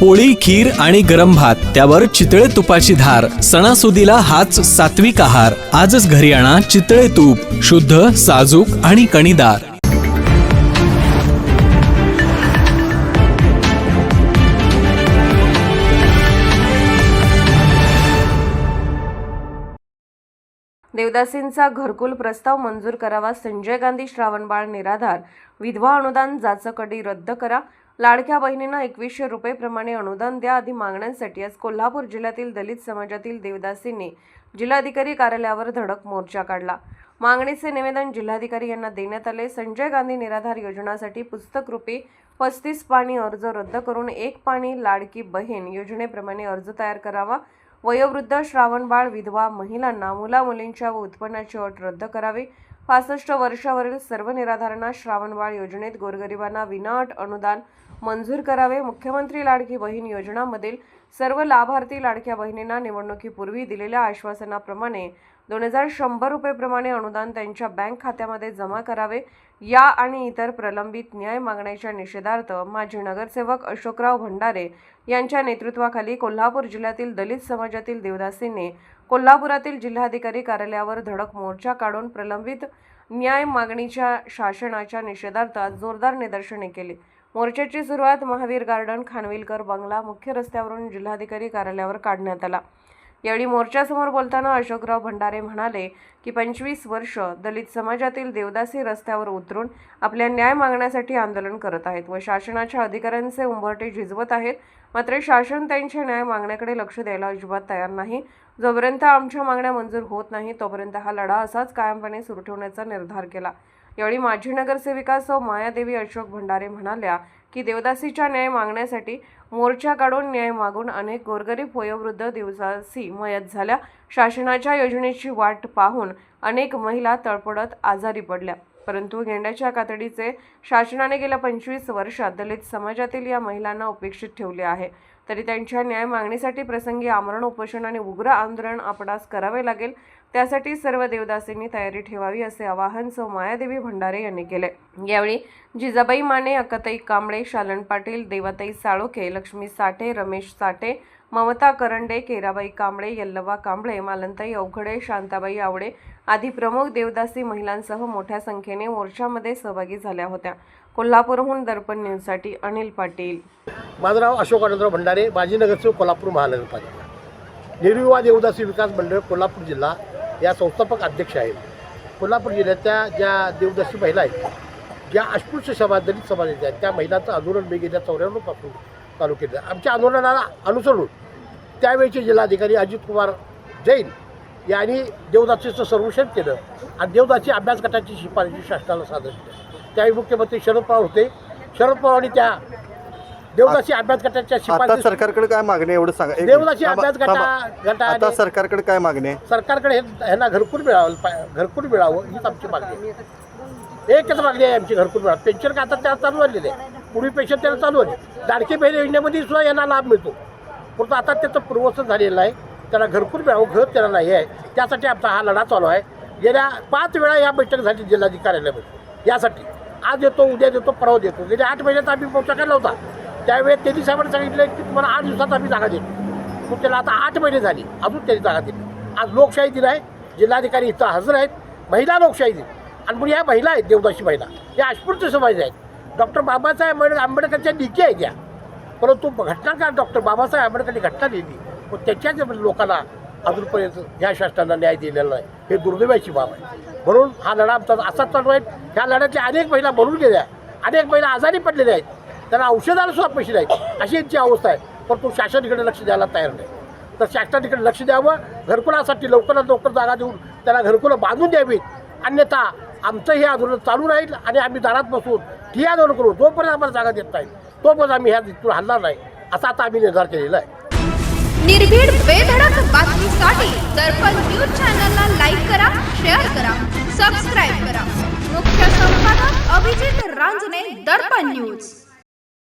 पोळी खीर आणि गरम भात त्यावर चितळे तुपाची धार सणासुदीला हाच सात्विक आहार. आजच घरी आणा चितळे तूप शुद्ध साजूक आणि कणीदार. देवदासींचा घरकुल प्रस्ताव मंजूर करावा संजय गांधी श्रावणबाळ निराधार विधवा अनुदान जाचकडी रद्द करा लाडक्या बहिणींना एकवीसशे रुपये प्रमाणे अनुदान द्या आदी मागण्यांसाठी आज कोल्हापूर जिल्ह्यातील दलित समाजातील देवदासींनी जिल्हाधिकारी कार्यालयावर धडक मोर्चा काढला. मागणीचे निवेदन जिल्हाधिकारी यांना देण्यात आले. संजय गांधी निराधार योजनासाठी पुस्तकरूपी पस्तीस पाणी अर्ज रद्द करून एक पाणी लाडकी बहीण योजनेप्रमाणे अर्ज तयार करावा. वयोवृद्ध श्रावणबाळ विधवा महिलांना मुलामुलींच्या व उत्पन्नाची अट रद्द करावी. पासष्ट वर्षावरील सर्व निराधारांना श्रावणबाळ योजनेत गोरगरिबांना विनाअट अनुदान मंजूर करावे. मुख्यमंत्री लाडकी बहीण योजनामधील सर्व लाभार्थी लाडक्या बहिणींना निवडणुकीपूर्वी दिलेल्या आश्वासनाप्रमाणे दोन हजार शंभर रुपयेप्रमाणे अनुदान त्यांच्या बँक खात्यामध्ये जमा करावे. या आणि इतर प्रलंबित न्याय मागण्याच्या निषेधार्थ माजी नगरसेवक अशोकराव भंडारे यांच्या नेतृत्वाखाली कोल्हापूर जिल्ह्यातील दलित समाजातील देवदासींनी कोल्हापुरातील जिल्हाधिकारी कार्यालयावर धडक मोर्चा काढून प्रलंबित न्याय मागणीच्या शासनाच्या निषेधार्थ जोरदार निदर्शने केली. मोर्चाची सुरुवात महावीर गार्डन खानविलकर बंगला मुख्य रस्त्यावरून जिल्हाधिकारी कार्यालयावर काढण्यात आला. यावेळी मोर्चासमोर बोलताना अशोकराव भंडारे म्हणाले की पंचवीस वर्ष दलित समाजातील देवदासी रस्त्यावर उतरून आपल्या न्याय मागण्यासाठी आंदोलन करत आहेत व शासनाच्या अधिकाऱ्यांचे उंबरटे झिजवत आहेत. मात्र शासन त्यांच्या न्याय मागण्याकडे लक्ष द्यायला अजिबात तयार नाही. जोपर्यंत आमच्या मागण्या मंजूर होत नाही तोपर्यंत हा लढा असाच कायमपणे सुरू ठेवण्याचा निर्धार केला. यावेळी माजी नगरसेविका सौ मायादेवी अशोक भंडारे म्हणाल्या की देवदासीच्या न्याय मागण्यासाठी मोर्चा काढून न्याय मागून अनेक गोरगरीब वयोवृद्ध देवदासी मयत झाल्या. शासनाच्या योजनेची वाट पाहून अनेक महिला तळपडत आजारी पडल्या. परंतु गेंड्याच्या कातडीचे शासनाने गेल्या पंचवीस वर्षात दलित समाजातील या महिलांना उपेक्षित ठेवले आहे. तरी त्यांच्या न्याय मागणीसाठी प्रसंगी आमरण उपोषण आणि उग्र आंदोलन आपणास करावे लागेल त्यासाठी सर्व देवदासींनी तयारी ठेवावी असे आवाहन सौ मायादेवी भंडारे यांनी केले. यावेळी जिजाबाई माने अक्काताई कांबळे शालन पाटील देवाताई साळोखे लक्ष्मी साठे रमेश साठे ममता करंडे केराबाई कांबळे यल्लवा कांबळे मालनताई अवघडे शांताबाई आवडे आदी प्रमुख देवदासी महिलांसह मोठ्या संख्येने मोर्चामध्ये सहभागी झाल्या होत्या. कोल्हापूरहून दर्पण न्यूजसाठी अनिल पाटील. माझं नाव अशोक आनंदराव भंडारे बाजीनगरचं कोल्हापूर महानगरपालिका. निर्विवाद देवदासी विकास मंडळ कोल्हापूर जिल्हा. या संस्थापक अध्यक्ष आहेत. कोल्हापूर जिल्ह्यातल्या ज्या देवदासी महिला आहेत ज्या अस्पृश्य समाज दलित समाजाच्या आहेत त्या महिलांचं आंदोलन मी गेल्या चौऱ्याण्णवपासून चालू केलं आमच्या आंदोलनाला अनुसरून त्यावेळचे जिल्हाधिकारी अजित कुमार जैन यांनी देवदासीचं सर्वेक्षण केलं आणि देवदासी अभ्यास गटाची शिफारशी शासनाला सादर केली. त्यावेळी मुख्यमंत्री शरद पवार होते. शरद पवारांनी त्या देवदासी अभ्यास गटाच्या आता शिफारशी सरकारकडे काय मागणी आहे? एवढं सांगा. एक देवदासी मिनिट. थांबा, अभ्यास गटा थांबा. गटा आता सरकारकडे काय मागणी आहे? सरकारकडे हे- ह्यांना घरकुल मिळावं पा- घरकुल मिळावं हीच आमची मागणी आहे. एकच मागणी आहे आमची घरकुल मिळावं. पेन्शन का आता त्याला चालू झालेले आहे. पूर्वी पेन्शन त्याला चालू आहे लाडकी बहीण योजनेमध्ये सुद्धा यांना लाभ मिळतो. परंतु आता त्याचं पूर्वसन झालेलं आहे त्याला घरकुल मिळावं घर त्याला नाही आहे. त्यासाठी आमचा हा लढा चालू आहे. गेल्या पाच वेळा या बैठक झाली जिल्हाधिकारी कार्यालयामध्ये यासाठी. आज येतो उद्या देतो परवा देतो गेल्या आठ महिन्यात आम्ही मोर्चा काढला होता. त्यावेळेस त्यांनी साहेबांनी सांगितलं की तुम्हाला आठ दिवसात आम्ही जागा देतो मग त्याला आता आठ महिने झाली. अजून त्यांनी जागा दिली. आज लोकशाही दिन आहे. जिल्हाधिकारी इथं हजर आहेत. महिला लोकशाही दिन. आणि मग या महिला आहेत देवदासी महिला. या अस्पृश्य समाज आहेत. डॉक्टर बाबासाहेब आंबेड- आंबेडकरच्या निकी आहेत या. परंतु घटनाकार डॉक्टर बाबासाहेब आंबेडकरांनी घटना लिहिली. पण त्याच्याच म्हणजे लोकांना अजूनपर्यंत ह्या शासनानं न्याय दिलेला नाही. हे दुर्दैवाची बाब आहे. म्हणून हा लढा आमचा असाच चालू आहे. ह्या लढ्यातल्या अनेक महिला मरून गेल्या. अनेक महिला आजारी पडलेल्या आहेत. त्यांना औषधाला सुद्धा पैसे द्यायचे. अशी यांची अवस्था आहे. परंतु शासन इकडे लक्ष द्यायला तयार नाही. तर शासनाने लक्ष द्यावं. घरकुलासाठी लवकरात लवकर जागा देऊन त्याला घरकुलं बांधून द्यावीत. अन्यथा आमचं हे आंदोलन चालू राहील आणि आम्ही दारात बसून ठी आंदोलन करू. जोपर्यंत आम्हाला जागा देत नाही तोपर्यंत आम्ही ह्या तिथून हलणार नाही. असा आता आम्ही निर्धार केलेला आहे. निर्भीड बेधडक बातमीसाठी दर्पण न्यूज चॅनलला लाईक करा शेअर करा सबस्क्राईब करा. मुख्य संपादक अभिजित रांजने दर्पण न्यूज.